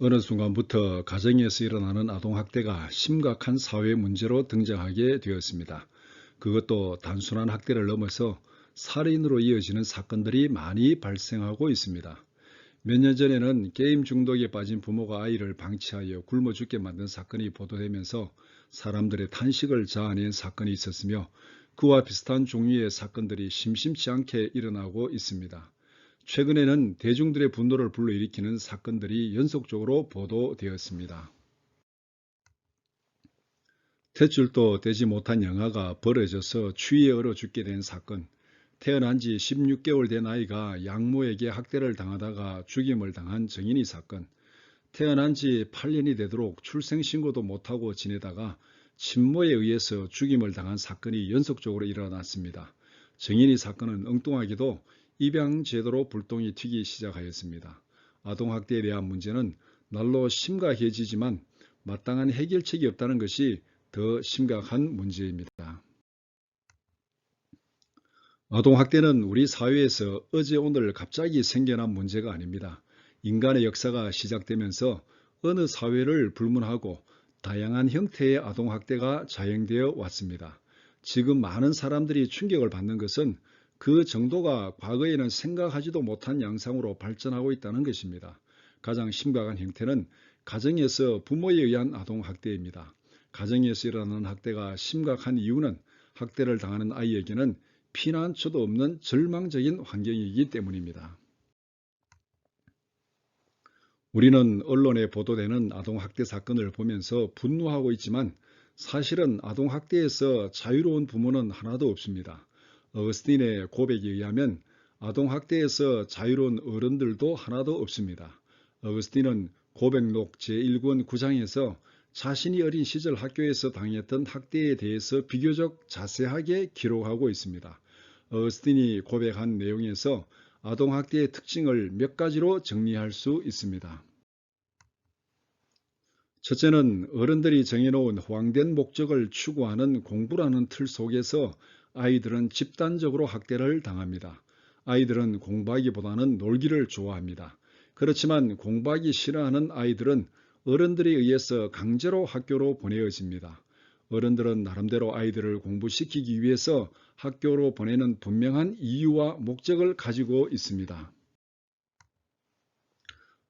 어느 순간부터 가정에서 일어나는 아동학대가 심각한 사회 문제로 등장하게 되었습니다. 그것도 단순한 학대를 넘어서 살인으로 이어지는 사건들이 많이 발생하고 있습니다. 몇 년 전에는 게임 중독에 빠진 부모가 아이를 방치하여 굶어 죽게 만든 사건이 보도되면서 사람들의 탄식을 자아낸 사건이 있었으며 그와 비슷한 종류의 사건들이 심심치 않게 일어나고 있습니다. 최근에는 대중들의 분노를 불러일으키는 사건들이 연속적으로 보도되었습니다. 탯줄도 되지 못한 영아가 벌어져서 추위에 얼어 죽게 된 사건, 태어난 지 16개월 된 아이가 양모에게 학대를 당하다가 죽임을 당한 정인이 사건, 태어난 지 8년이 되도록 출생신고도 못하고 지내다가 친모에 의해서 죽임을 당한 사건이 연속적으로 일어났습니다. 정인이 사건은 엉뚱하게도 입양 제도로 불똥이 튀기 시작하였습니다. 아동학대에 대한 문제는 날로 심각해지지만 마땅한 해결책이 없다는 것이 더 심각한 문제입니다. 아동학대는 우리 사회에서 어제 오늘 갑자기 생겨난 문제가 아닙니다. 인간의 역사가 시작되면서 어느 사회를 불문하고 다양한 형태의 아동학대가 자행되어 왔습니다. 지금 많은 사람들이 충격을 받는 것은 그 정도가 과거에는 생각하지도 못한 양상으로 발전하고 있다는 것입니다. 가장 심각한 형태는 가정에서 부모에 의한 아동학대입니다. 가정에서 일어나는 학대가 심각한 이유는 학대를 당하는 아이에게는 피난처도 없는 절망적인 환경이기 때문입니다. 우리는 언론에 보도되는 아동학대 사건을 보면서 분노하고 있지만 사실은 아동학대에서 자유로운 부모는 하나도 없습니다. 어거스틴의 고백에 의하면 아동학대에서 자유로운 어른들도 하나도 없습니다. 어거스틴은 고백록 제1권 9장에서 자신이 어린 시절 학교에서 당했던 학대에 대해서 비교적 자세하게 기록하고 있습니다. 어거스틴이 고백한 내용에서 아동학대의 특징을 몇 가지로 정리할 수 있습니다. 첫째는 어른들이 정해놓은 허황된 목적을 추구하는 공부라는 틀 속에서 아이들은 집단적으로 학대를 당합니다. 아이들은 공부하기보다는 놀기를 좋아합니다. 그렇지만 공부하기 싫어하는 아이들은 어른들에 의해서 강제로 학교로 보내어집니다. 어른들은 나름대로 아이들을 공부시키기 위해서 학교로 보내는 분명한 이유와 목적을 가지고 있습니다.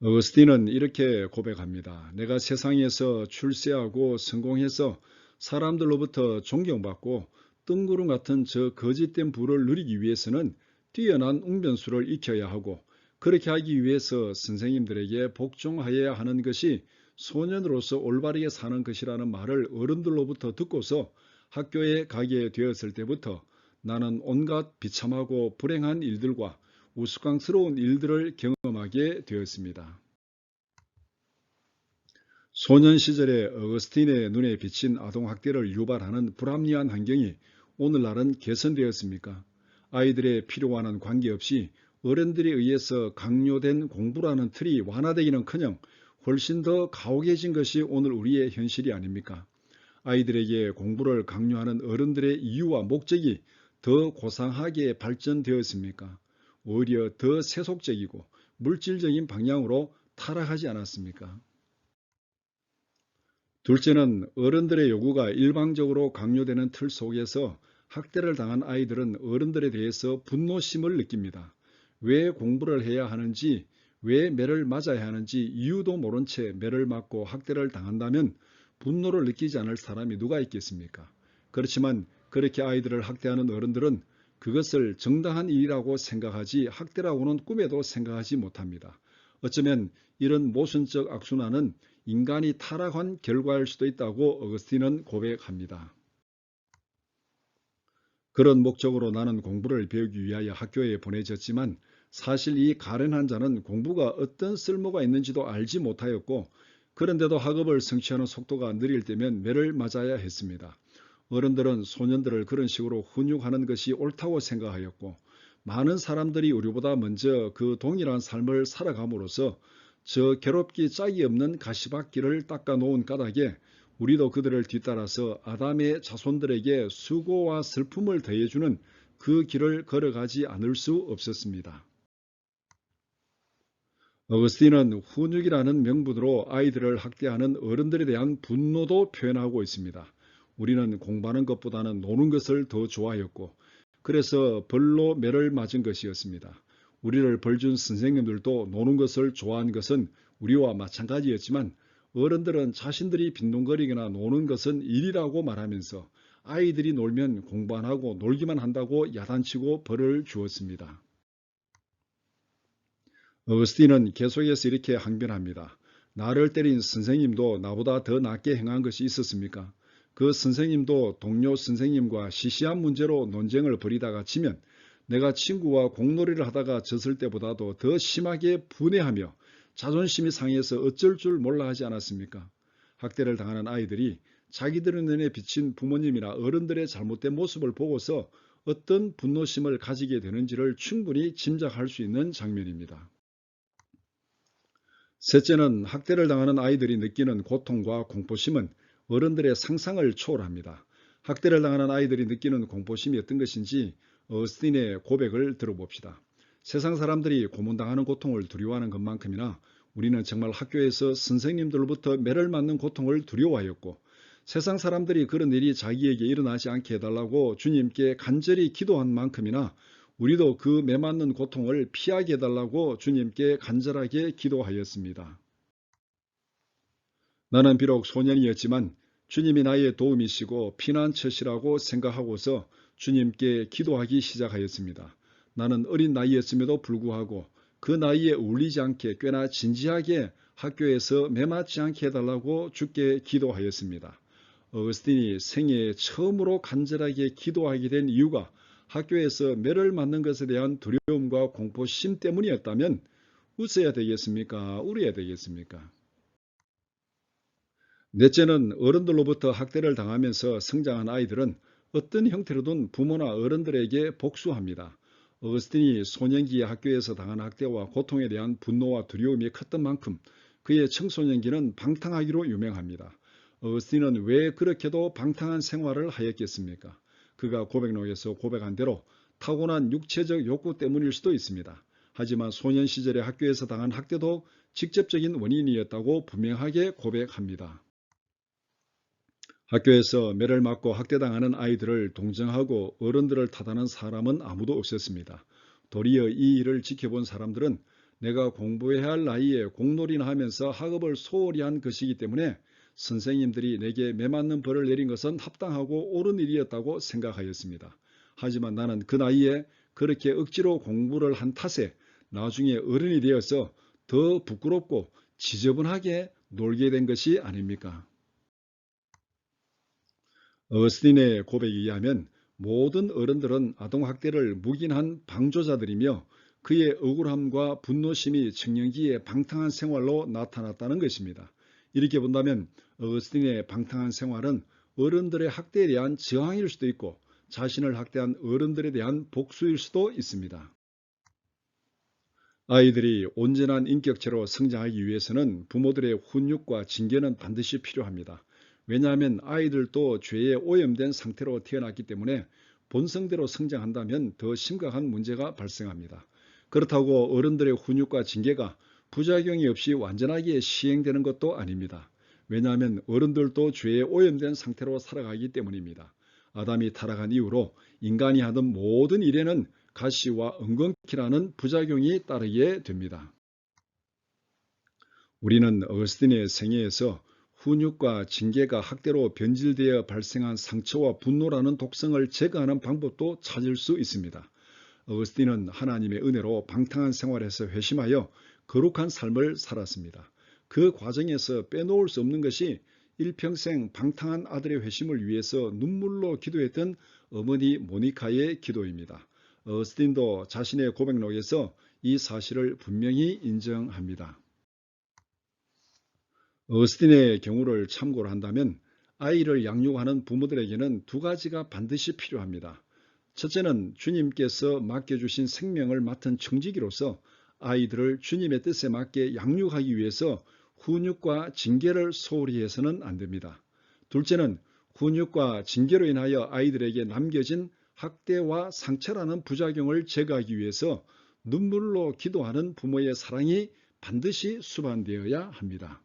어거스틴은 이렇게 고백합니다. 내가 세상에서 출세하고 성공해서 사람들로부터 존경받고 뜬구름 같은 저 거짓된 부를 누리기 위해서는 뛰어난 웅변수를 익혀야 하고 그렇게 하기 위해서 선생님들에게 복종하여야 하는 것이 소년으로서 올바르게 사는 것이라는 말을 어른들로부터 듣고서 학교에 가게 되었을 때부터 나는 온갖 비참하고 불행한 일들과 우스꽝스러운 일들을 경험하게 되었습니다. 소년 시절에 어거스틴의 눈에 비친 아동학대를 유발하는 불합리한 환경이 오늘날은 개선되었습니까? 아이들의 필요와는 관계없이 어른들에 의해서 강요된 공부라는 틀이 완화되기는커녕 훨씬 더 가혹해진 것이 오늘 우리의 현실이 아닙니까? 아이들에게 공부를 강요하는 어른들의 이유와 목적이 더 고상하게 발전되었습니까? 오히려 더 세속적이고 물질적인 방향으로 타락하지 않았습니까? 둘째는 어른들의 요구가 일방적으로 강요되는 틀 속에서 학대를 당한 아이들은 어른들에 대해서 분노심을 느낍니다. 왜 공부를 해야 하는지, 왜 매를 맞아야 하는지 이유도 모른 채 매를 맞고 학대를 당한다면 분노를 느끼지 않을 사람이 누가 있겠습니까? 그렇지만 그렇게 아이들을 학대하는 어른들은 그것을 정당한 일이라고 생각하지 학대라고는 꿈에도 생각하지 못합니다. 어쩌면 이런 모순적 악순환은 인간이 타락한 결과일 수도 있다고 어거스틴은 고백합니다. 그런 목적으로 나는 공부를 배우기 위하여 학교에 보내졌지만 사실 이 가련한 자는 공부가 어떤 쓸모가 있는지도 알지 못하였고 그런데도 학업을 성취하는 속도가 느릴 때면 매를 맞아야 했습니다. 어른들은 소년들을 그런 식으로 훈육하는 것이 옳다고 생각하였고 많은 사람들이 우리보다 먼저 그 동일한 삶을 살아감으로써 저 괴롭기 짝이 없는 가시밭길을 닦아 놓은 까닭에 우리도 그들을 뒤따라서 아담의 자손들에게 수고와 슬픔을 더해주는 그 길을 걸어가지 않을 수 없었습니다. 어거스틴은 훈육이라는 명분으로 아이들을 학대하는 어른들에 대한 분노도 표현하고 있습니다. 우리는 공부하는 것보다는 노는 것을 더 좋아했고 그래서 벌로 매를 맞은 것이었습니다. 우리를 벌준 선생님들도 노는 것을 좋아한 것은 우리와 마찬가지였지만 어른들은 자신들이 빈둥거리거나 노는 것은 일이라고 말하면서 아이들이 놀면 공부 안 하고 놀기만 한다고 야단치고 벌을 주었습니다. 어스틴은 계속해서 이렇게 항변합니다. 나를 때린 선생님도 나보다 더 낫게 행한 것이 있었습니까? 그 선생님도 동료 선생님과 시시한 문제로 논쟁을 벌이다가 치면 내가 친구와 공놀이를 하다가 졌을 때보다도 더 심하게 분해하며 자존심이 상해서 어쩔 줄 몰라 하지 않았습니까? 학대를 당하는 아이들이 자기들의 눈에 비친 부모님이나 어른들의 잘못된 모습을 보고서 어떤 분노심을 가지게 되는지를 충분히 짐작할 수 있는 장면입니다. 셋째는 학대를 당하는 아이들이 느끼는 고통과 공포심은 어른들의 상상을 초월합니다. 학대를 당하는 아이들이 느끼는 공포심이 어떤 것인지 어스틴의 고백을 들어봅시다. 세상 사람들이 고문당하는 고통을 두려워하는 것만큼이나 우리는 정말 학교에서 선생님들로부터 매를 맞는 고통을 두려워하였고 세상 사람들이 그런 일이 자기에게 일어나지 않게 해달라고 주님께 간절히 기도한 만큼이나 우리도 그 매맞는 고통을 피하게 해달라고 주님께 간절하게 기도하였습니다. 나는 비록 소년이었지만 주님이 나의 도움이시고 피난처시라고 생각하고서 주님께 기도하기 시작하였습니다. 나는 어린 나이였음에도 불구하고 그 나이에 울리지 않게 꽤나 진지하게 학교에서 매맞지 않게 해달라고 주께 기도하였습니다. 어스틴이 생애에 처음으로 간절하게 기도하게 된 이유가 학교에서 매를 맞는 것에 대한 두려움과 공포심 때문이었다면 웃어야 되겠습니까? 울어야 되겠습니까? 넷째는 어른들로부터 학대를 당하면서 성장한 아이들은 어떤 형태로든 부모나 어른들에게 복수합니다. 어거스틴이 소년기의 학교에서 당한 학대와 고통에 대한 분노와 두려움이 컸던 만큼 그의 청소년기는 방탕하기로 유명합니다. 어거스틴은 왜 그렇게도 방탕한 생활을 하였겠습니까? 그가 고백록에서 고백한 대로 타고난 육체적 욕구 때문일 수도 있습니다. 하지만 소년 시절에 학교에서 당한 학대도 직접적인 원인이었다고 분명하게 고백합니다. 학교에서 매를 맞고 학대당하는 아이들을 동정하고 어른들을 탓하는 사람은 아무도 없었습니다. 도리어 이 일을 지켜본 사람들은 내가 공부해야 할 나이에 공놀이나 하면서 학업을 소홀히 한 것이기 때문에 선생님들이 내게 매맞는 벌을 내린 것은 합당하고 옳은 일이었다고 생각하였습니다. 하지만 나는 그 나이에 그렇게 억지로 공부를 한 탓에 나중에 어른이 되어서 더 부끄럽고 지저분하게 놀게 된 것이 아닙니까? 어스틴의 고백에 의하면 모든 어른들은 아동학대를 묵인한 방조자들이며 그의 억울함과 분노심이 청년기의 방탕한 생활로 나타났다는 것입니다. 이렇게 본다면 어스틴의 방탕한 생활은 어른들의 학대에 대한 저항일 수도 있고 자신을 학대한 어른들에 대한 복수일 수도 있습니다. 아이들이 온전한 인격체로 성장하기 위해서는 부모들의 훈육과 징계는 반드시 필요합니다. 왜냐하면 아이들도 죄에 오염된 상태로 태어났기 때문에 본성대로 성장한다면 더 심각한 문제가 발생합니다. 그렇다고 어른들의 훈육과 징계가 부작용이 없이 완전하게 시행되는 것도 아닙니다. 왜냐하면 어른들도 죄에 오염된 상태로 살아가기 때문입니다. 아담이 타락한 이후로 인간이 하던 모든 일에는 가시와 은근키라는 부작용이 따르게 됩니다. 우리는 어스틴의 생애에서 훈육과 징계가 학대로 변질되어 발생한 상처와 분노라는 독성을 제거하는 방법도 찾을 수 있습니다. 어스틴은 하나님의 은혜로 방탕한 생활에서 회심하여 거룩한 삶을 살았습니다. 그 과정에서 빼놓을 수 없는 것이 일평생 방탕한 아들의 회심을 위해서 눈물로 기도했던 어머니 모니카의 기도입니다. 어스틴도 자신의 고백록에서 이 사실을 분명히 인정합니다. 어스틴의 경우를 참고를 한다면 아이를 양육하는 부모들에게는 두 가지가 반드시 필요합니다. 첫째는 주님께서 맡겨주신 생명을 맡은 청지기로서 아이들을 주님의 뜻에 맞게 양육하기 위해서 훈육과 징계를 소홀히 해서는 안 됩니다. 둘째는 훈육과 징계로 인하여 아이들에게 남겨진 학대와 상처라는 부작용을 제거하기 위해서 눈물로 기도하는 부모의 사랑이 반드시 수반되어야 합니다.